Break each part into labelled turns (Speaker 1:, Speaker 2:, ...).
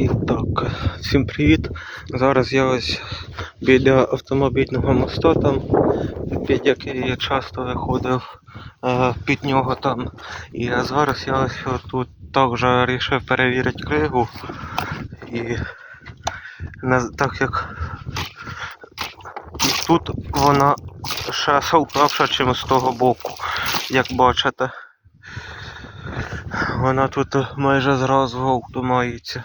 Speaker 1: І так, всім привіт. Зараз я ось біля автомобільного мосту, там, під який я часто виходив е, під нього там. І зараз я ось тут також вирішив перевірити кригу. І так як тут вона ще совпавша, ніж з того боку, як бачите. Вона тут майже зразу говту мається.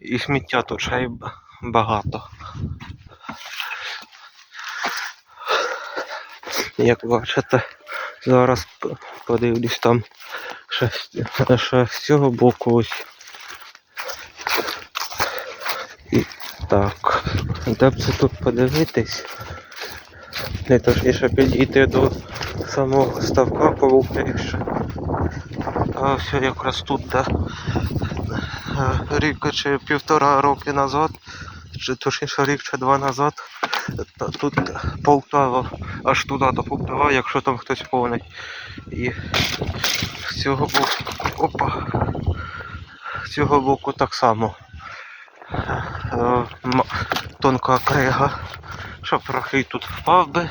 Speaker 1: І сміття тут ще й багато. Як бачите, зараз подивлюсь там ще, ще з цього боку ось. І так, де б це тут подивитись? Не точніше підійти до самого ставка повукнувши. А все якраз тут, е, рік чи півтора роки назад, чи точніше рік чи два назад, тут Полтава, аж туди до Полтава, якщо там хтось повнить. І з цього боку, опа, з цього боку так само. Е, Тонка крига, щоб трохи тут впав би.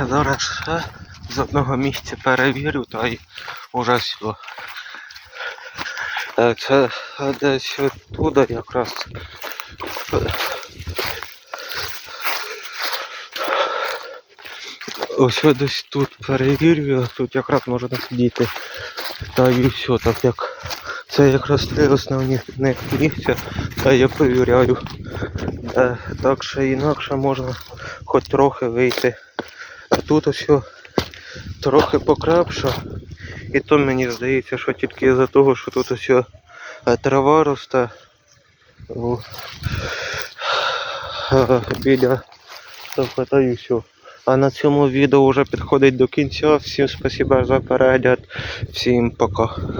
Speaker 1: Зараз ще з одного місця перевірю, та й уже все. Це десь туди якраз. Ось десь тут перевірю, тут якраз можна сидіти. Та і все, так як це якраз три основні місця, та я перевіряю. Е, Так що інакше можна хоч трохи вийти. А тут ось трохи покрапша. І то мені здається, що тільки з-за того, що тут ось е, трава росте. Біля все. А на цьому відео вже підходить до кінця. Всім спасибо за перегляд. Всім пока.